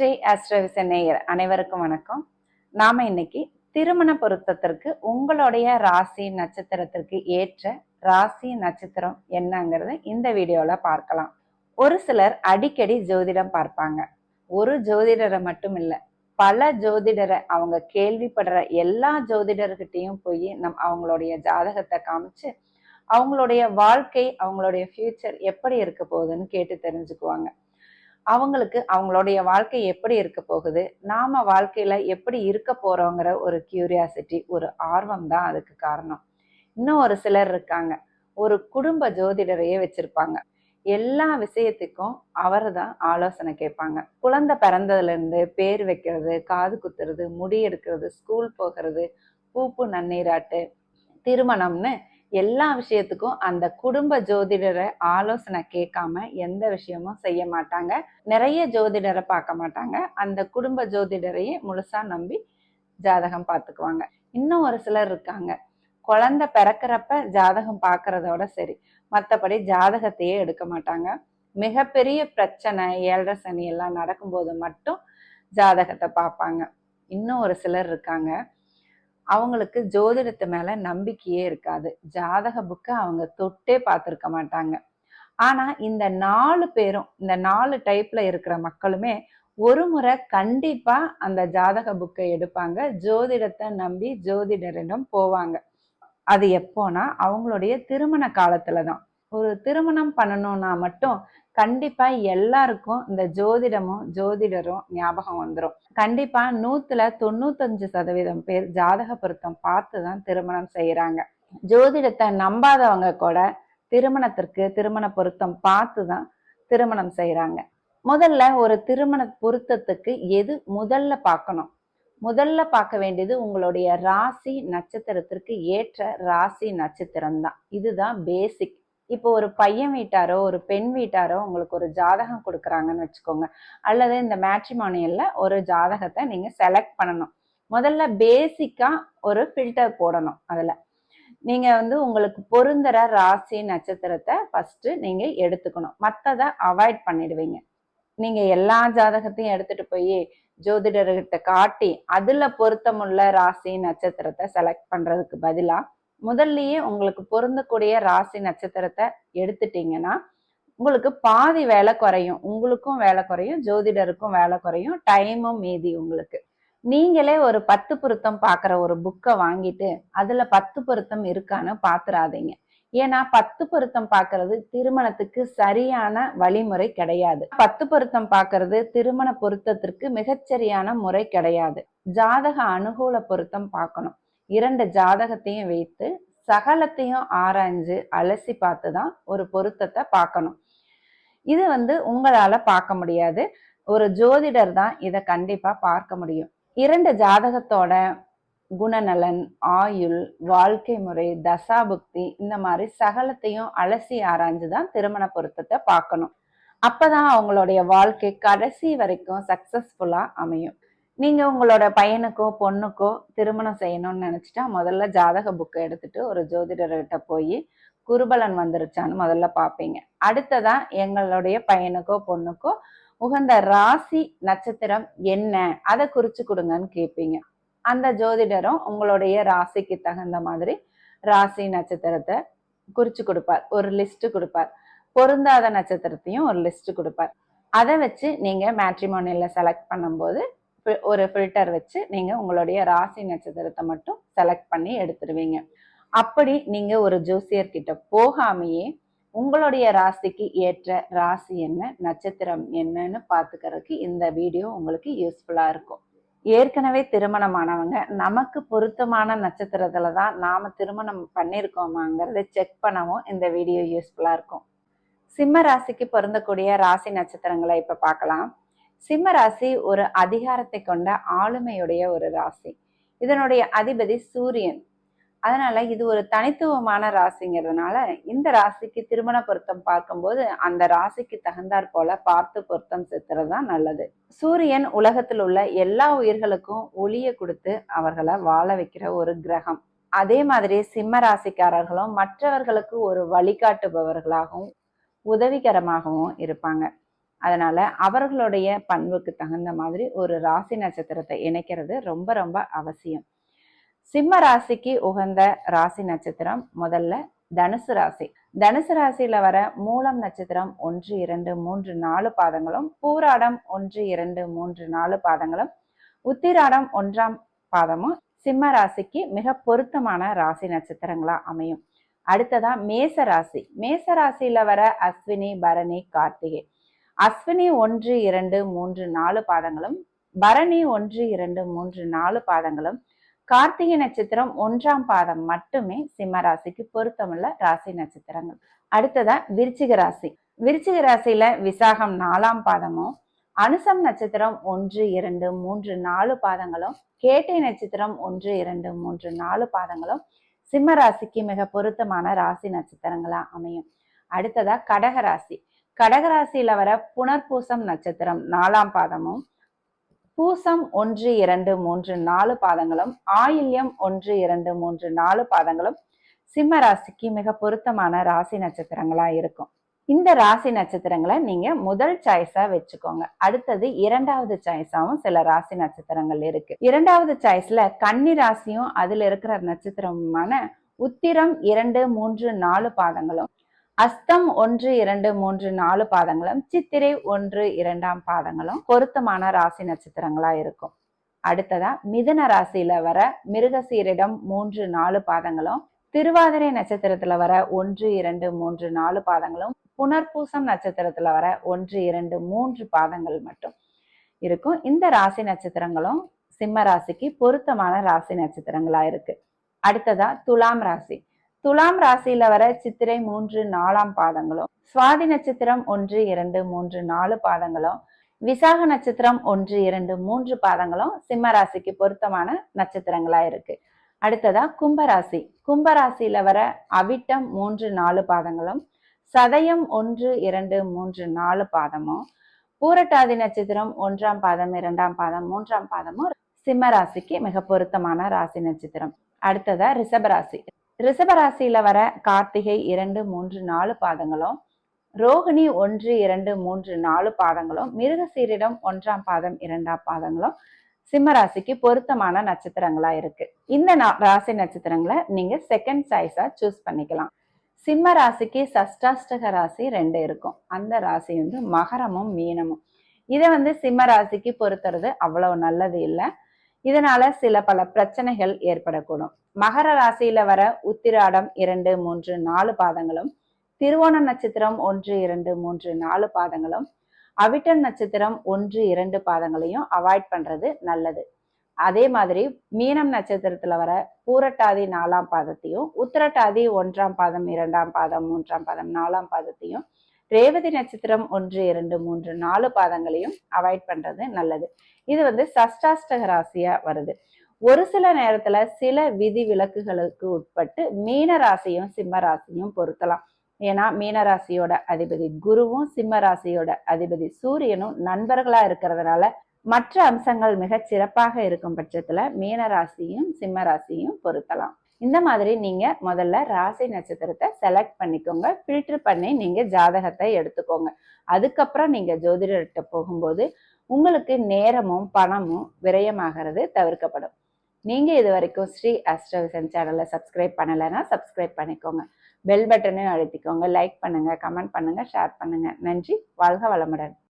ஸ்ரீ அஸ்ரவிச நேயர் அனைவருக்கும் வணக்கம். நாம இன்னைக்கு திருமண பொருத்தத்திற்கு உங்களுடைய ராசி நட்சத்திரத்திற்கு ஏற்ற ராசி நட்சத்திரம் என்னங்கிறத இந்த வீடியோல பார்க்கலாம். ஒரு சிலர் அடிக்கடி ஜோதிடம் பார்ப்பாங்க. ஒரு ஜோதிடரை மட்டும் இல்லை பல ஜோதிடரை அவங்க கேள்விப்படுற எல்லா ஜோதிடர்கிட்டையும் போய் நம் அவங்களுடைய ஜாதகத்தை காமிச்சு அவங்களுடைய வாழ்க்கை அவங்களுடைய ஃபியூச்சர் எப்படி இருக்க போகுதுன்னு கேட்டு தெரிஞ்சுக்குவாங்க. அவங்களுக்கு அவங்களுடைய வாழ்க்கை எப்படி இருக்க போகுது? நாம வாழ்க்கையில எப்படி இருக்க போறோங்கிற ஒரு கியூரியாசிட்டி ஒரு ஆர்வம் தான் அதுக்கு காரணம். இன்னும் ஒரு சிலர் இருக்காங்க. ஒரு குடும்ப ஜோதிடரையே வச்சிருப்பாங்க. எல்லா விஷயத்துக்கும் அவர் தான் ஆலோசனை கேட்பாங்க. குழந்தை பிறந்ததுலேருந்து பேர் வைக்கிறது காது குத்துறது முடி எடுக்கிறது ஸ்கூல் போகிறது பூப்பு நன்னீராட்டு திருமணம்னு எல்லா விஷயத்துக்கும் அந்த குடும்ப ஜோதிடரை ஆலோசனை கேட்காம எந்த விஷயமும் செய்ய மாட்டாங்க. நிறைய ஜோதிடரை பார்க்க மாட்டாங்க. அந்த குடும்ப ஜோதிடரையே முழுசா நம்பி ஜாதகம் பார்த்துக்குவாங்க. இன்னும் ஒரு சிலர் இருக்காங்க. குழந்தை பிறக்கிறப்ப ஜாதகம் பார்க்கறதோட சரி. மற்றபடி ஜாதகத்தையே எடுக்க மாட்டாங்க. மிகப்பெரிய பிரச்சனை ஏழரை சனி எல்லாம் நடக்கும்போது மட்டும் ஜாதகத்தை பார்ப்பாங்க. இன்னும் ஒரு சிலர் இருக்காங்க. அவங்களுக்கு ஜோதிடத்து மேல நம்பிக்கையே இருக்காது. ஜாதக புக்கை அவங்க தொட்டே பார்த்துருக்க மாட்டாங்க. ஆனா இந்த நாலு பேரும் இந்த நாலு டைப்ல இருக்கிற மக்களுமே ஒரு முறை கண்டிப்பா அந்த ஜாதக புக்கை எடுப்பாங்க. ஜோதிடத்தை நம்பி ஜோதிடரிடம் போவாங்க. அது எப்போனா அவங்களுடைய திருமண காலத்துல தான். ஒரு திருமணம் பண்ணணும்னா மட்டும் கண்டிப்பா எல்லாருக்கும் இந்த ஜோதிடமும் ஜோதிடரும் ஞாபகம் வந்துடும் கண்டிப்பா நூத்துல தொண்ணூத்தஞ்சு சதவீதம் பேர் ஜாதக பொருத்தம் பார்த்து தான் திருமணம் செய்யறாங்க ஜோதிடத்தை நம்பாதவங்க கூட திருமணத்திற்கு திருமண பொருத்தம் பார்த்து தான் திருமணம் செய்யறாங்க முதல்ல ஒரு திருமண பொருத்தத்துக்கு எது முதல்ல பார்க்கணும்? முதல்ல பார்க்க வேண்டியது உங்களுடைய ராசி நட்சத்திரத்திற்கு ஏற்ற ராசி நட்சத்திரம் தான் இதுதான் பேசிக் இப்போ ஒரு பையன் வீட்டாரோ ஒரு பெண் வீட்டாரோ உங்களுக்கு ஒரு ஜாதகம் கொடுக்குறாங்கன்னு வச்சுக்கோங்க. அல்லது இந்த மேட்ரிமானியல்ல ஒரு ஜாதகத்தை நீங்க செலக்ட் பண்ணணும். முதல்ல பேசிக்கா ஒரு ஃபில்டர் போடணும் அதுல. நீங்க வந்து உங்களுக்கு பொருந்துற ராசி நட்சத்திரத்தை ஃபர்ஸ்ட் நீங்க எடுத்துக்கணும். மற்றதை அவாய்ட் பண்ணிடுவீங்க. நீங்க எல்லா ஜாதகத்தையும் எடுத்துட்டு போய் ஜோதிடர்கிட்ட காட்டி அதுல பொருத்தமுள்ள ராசி நட்சத்திரத்தை செலக்ட் பண்றதுக்கு பதிலாக முதல்லயே உங்களுக்கு பொருந்தக்கூடிய ராசி நட்சத்திரத்தை எடுத்துட்டீங்கன்னா உங்களுக்கு பாதி வேலை குறையும். உங்களுக்கும் வேலை குறையும். ஜோதிடருக்கும் வேலை குறையும். டைமும் மீதி உங்களுக்கு. நீங்களே ஒரு பத்து பொருத்தம் பார்க்குற ஒரு புக்கை வாங்கிட்டு அதுல பத்து பொருத்தம் இருக்கான்னு பாத்துறாதீங்க. ஏன்னா பத்து பொருத்தம் பார்க்கறது திருமணத்துக்கு சரியான வழிமுறை கிடையாது. பத்து பொருத்தம் பார்க்கறது திருமண பொருத்தத்திற்கு மிகச்சரியான முறை கிடையாது. ஜாதக அனுகூல பொருத்தம் பார்க்கணும். இரண்டு ஜாதகத்தையும் வைத்து சகலத்தையும் ஆராய்ஞ்சு அலசி பார்த்து தான் ஒரு பொருத்தத்தை பார்க்கணும். இது வந்து உங்களால பார்க்க முடியாது. ஒரு ஜோதிடர் தான் இதை கண்டிப்பா பார்க்க முடியும். இரண்டு ஜாதகத்தோட குணநலன் ஆயுள் வாழ்க்கை முறை தசாபுக்தி இந்த மாதிரி சகலத்தையும் அலசி ஆராய்ஞ்சு தான் திருமண பொருத்தத்தை பார்க்கணும். அப்பதான் அவங்களுடைய வாழ்க்கை கடைசி வரைக்கும் சக்சஸ்ஃபுல்லா அமையும். நீங்கள் உங்களோட பையனுக்கோ பொண்ணுக்கோ திருமணம் செய்யணும்னு நினச்சிட்டா முதல்ல ஜாதக புக்கை எடுத்துட்டு ஒரு ஜோதிடர்கிட்ட போய் குருபலன் வந்துருச்சான்னு முதல்ல பார்ப்பீங்க அடுத்ததா எங்களுடைய பையனுக்கோ பொண்ணுக்கோ உகந்த ராசி நட்சத்திரம் என்ன? அதை குறிச்சு கொடுங்கன்னு கேட்பீங்க அந்த ஜோதிடரும் உங்களுடைய ராசிக்கு தகுந்த மாதிரி ராசி நட்சத்திரத்தை குறிச்சு கொடுப்பார். ஒரு லிஸ்ட் கொடுப்பார். பொருந்தாத நட்சத்திரத்தையும் ஒரு லிஸ்ட் கொடுப்பார். அதை வச்சு நீங்க மேட்ரிமோனியில் செலக்ட் பண்ணும்போது ஒரு ஃபில்டர் வச்சு நீங்கள் உங்களுடைய ராசி நட்சத்திரத்தை மட்டும் செலக்ட் பண்ணி எடுத்துருவீங்க. அப்படி நீங்கள் ஒரு ஜோசியர் கிட்ட போகாமையே உங்களுடைய ராசிக்கு ஏற்ற ராசி என்ன நட்சத்திரம் என்னன்னு பார்த்துக்கிறதுக்கு இந்த வீடியோ உங்களுக்கு யூஸ்ஃபுல்லாக இருக்கும். ஏற்கனவே திருமணமானவங்க நமக்கு பொருத்தமான நட்சத்திரத்துல தான் நாம திருமணம் பண்ணியிருக்கோமாங்கிறத செக் பண்ணவும் இந்த வீடியோ யூஸ்ஃபுல்லாக இருக்கும். சிம்ம ராசிக்கு பொருந்தக்கூடிய ராசி நட்சத்திரங்களை இப்போ பார்க்கலாம் சிம்ம ராசி ஒரு அதிகாரத்தை கொண்ட ஆளுமையுடைய ஒரு ராசி. இதனுடைய அதிபதி சூரியன். அதனால இது ஒரு தனித்துவமான ராசிங்கிறதுனால இந்த ராசிக்கு திருமண பொருத்தம் பார்க்கும்போது அந்த ராசிக்கு தகுந்தாற் போல பார்த்து பொருத்தம் செத்துறது தான் நல்லது. சூரியன் உலகத்தில் உள்ள எல்லா உயிர்களுக்கும் ஒளியை கொடுத்து அவர்களை வாழ வைக்கிற ஒரு கிரகம். அதே மாதிரி சிம்ம ராசிக்காரர்களும் மற்றவர்களுக்கு ஒரு வழிகாட்டுபவர்களாகவும் உதவிகரமாகவும் இருப்பாங்க. அதனால அவர்களுடைய பண்புக்கு தகுந்த மாதிரி ஒரு ராசி நட்சத்திரத்தை இணைக்கிறது ரொம்ப ரொம்ப அவசியம். சிம்ம ராசிக்கு உகந்த ராசி நட்சத்திரம் முதல்ல தனுசு ராசி. தனுசு ராசியில வர மூலம் நட்சத்திரம் ஒன்று இரண்டு மூன்று நாலு பாதங்களும் பூராடம் ஒன்று இரண்டு மூன்று நாலு பாதங்களும் உத்திராடம் ஒன்றாம் பாதமும் சிம்ம ராசிக்கு மிக பொருத்தமான ராசி நட்சத்திரங்களா அமையும். அடுத்ததா மேச ராசி. மேச ராசியில வர அஸ்வினி பரணி கார்த்திகை. அஸ்வினி ஒன்று இரண்டு மூன்று நாலு பாதங்களும் பரணி ஒன்று இரண்டு மூன்று நாலு பாதங்களும் கார்த்திகை நட்சத்திரம் ஒன்றாம் பாதம் மட்டுமே சிம்ம ராசிக்கு பொருத்தமுள்ள ராசி நட்சத்திரங்கள். அடுத்ததா விருச்சிக ராசி. விருச்சிக ராசியில விசாகம் நாலாம் பாதமும் அனுசம் நட்சத்திரம் ஒன்று இரண்டு மூன்று நாலு பாதங்களும் கேட்டை நட்சத்திரம் ஒன்று இரண்டு மூன்று நாலு பாதங்களும் சிம்ம ராசிக்கு மிக பொருத்தமான ராசி நட்சத்திரங்களா அமையும். அடுத்ததா கடகராசி கடகராசியில வர புனர்பூசம் நட்சத்திரம் நாலாம் பாதமும் பூசம் ஒன்று இரண்டு மூன்று நாலு பாதங்களும் ஆயில்யம் ஒன்று இரண்டு மூன்று நாலு பாதங்களும் சிம்ம ராசிக்கு மிக பொருத்தமான ராசி நட்சத்திரங்களா இருக்கும். இந்த ராசி நட்சத்திரங்களை நீங்க முதல் சாய்ஸா வச்சுக்கோங்க. அடுத்தது இரண்டாவது சாய்ஸாவும் சில ராசி நட்சத்திரங்கள் இருக்கு. இரண்டாவது சாய்ஸ்ல கன்னி ராசியும் அதுல இருக்கிற நட்சத்திரமான உத்திரம் இரண்டு மூன்று நாலு பாதங்களும் அஸ்தம் ஒன்று இரண்டு மூன்று நாலு பாதங்களும் சித்திரை ஒன்று இரண்டாம் பாதங்களும் பொருத்தமான ராசி நட்சத்திரங்களா இருக்கும். அடுத்ததா மிதன ராசியில வர மிருகசீரிடம் மூன்று நாலு பாதங்களும் திருவாதிரை நட்சத்திரத்துல வர ஒன்று இரண்டு மூன்று நாலு பாதங்களும் புனர்பூசம் நட்சத்திரத்துல வர ஒன்று இரண்டு மூன்று பாதங்கள் மட்டும் இருக்கும். இந்த ராசி நட்சத்திரங்களும் சிம்ம ராசிக்கு பொருத்தமான ராசி நட்சத்திரங்களா இருக்கு. அடுத்ததா துலாம் ராசி. துலாம் ராசியில வர சித்திரை மூன்று நாலாம் பாதங்களும் சுவாதி நட்சத்திரம் ஒன்று இரண்டு மூன்று நாலு பாதங்களும் விசாக நட்சத்திரம் ஒன்று இரண்டு மூன்று பாதங்களும் சிம்ம ராசிக்கு பொருத்தமான நட்சத்திரங்களா இருக்கு. அடுத்ததா கும்பராசி. கும்பராசியில வர அவிட்டம் மூன்று நாலு பாதங்களும் சதயம் ஒன்று இரண்டு மூன்று நாலு பாதமும் பூரட்டாதி நட்சத்திரம் ஒன்றாம் பாதம் இரண்டாம் பாதம் மூன்றாம் பாதமும் சிம்ம ராசிக்கு மிக பொருத்தமான ராசி நட்சத்திரம். அடுத்ததா ரிஷபராசி ரிஷபராசியில வர கார்த்திகை இரண்டு மூன்று நாலு பாதங்களும் ரோகிணி ஒன்று இரண்டு மூன்று நாலு பாதங்களும் மிருகசீரிடம் ஒன்றாம் பாதம் இரண்டாம் பாதங்களும் சிம்ம ராசிக்கு பொருத்தமான நட்சத்திரங்களா இருக்கு. இந்த ராசி நட்சத்திரங்களை நீங்க செகண்ட் சாய்ஸா சூஸ் பண்ணிக்கலாம். சிம்ம ராசிக்கு சஷ்டாஷ்டக ராசி ரெண்டு இருக்கும். அந்த ராசி வந்து மகரமும் மீனமும். இதை வந்து சிம்ம ராசிக்கு பொறுத்துறது அவ்வளவு நல்லது இல்லை. இதனால சில பல பிரச்சனைகள் ஏற்படக்கூடும். மகர ராசியில வர உத்திராடம் இரண்டு மூன்று நாலு பாதங்களும் திருவோண நட்சத்திரம் ஒன்று இரண்டு மூன்று நாலு பாதங்களும் அவிட்டன் நட்சத்திரம் ஒன்று இரண்டு பாதங்களையும் அவாய்ட் பண்றது நல்லது. அதே மாதிரி மீனம் நட்சத்திரத்துல வர பூரட்டாதி நாலாம் பாதத்தையும் உத்திரட்டாதி ஒன்றாம் பாதம் இரண்டாம் பாதம் மூன்றாம் பாதம் நாலாம் பாதத்தையும் ரேவதி நட்சத்திரம் ஒன்று இரண்டு மூன்று நாலு பாதங்களையும் அவாய்ட் பண்றது நல்லது. இது வந்து சஷ்டாஷ்டக ராசியா வருது. ஒரு சில நேரத்துல சில விதி விலக்குகளுக்கு உட்பட்டு மீன ராசியும் சிம்ம ராசியும் பொருத்தலாம். ஏன்னா மீனராசியோட அதிபதி குருவும் சிம்ம ராசியோட அதிபதி சூரியனும் நண்பர்களா இருக்கிறதுனால மற்ற அம்சங்கள் மிக சிறப்பாக இருக்கும் பட்சத்துல மீனராசியும் சிம்மராசியும் சிம்ம ராசியும் பொருத்தலாம். இந்த மாதிரி நீங்க முதல்ல ராசி நட்சத்திரத்தை செலக்ட் பண்ணிக்கோங்க. ஃபில்டர் பண்ணி நீங்க ஜாதகத்தை எடுத்துக்கோங்க. அதுக்கப்புறம் நீங்க ஜோதிடர்கிட்ட போகும்போது உங்களுக்கு நேரமும் பணமும் விரயமாகிறது தவிர்க்கப்படும். நீங்கள் இது வரைக்கும் ஸ்ரீ அஸ்ட்ரவிசன் சேனலை சப்ஸ்கிரைப் பண்ணலைன்னா சப்ஸ்கிரைப் பண்ணிக்கோங்க. பெல் பட்டனையும் அழுத்திக்கோங்க. லைக் பண்ணுங்கள் கமெண்ட் பண்ணுங்கள் ஷேர் பண்ணுங்கள் நன்றி. வாழ்க வளமுடன்.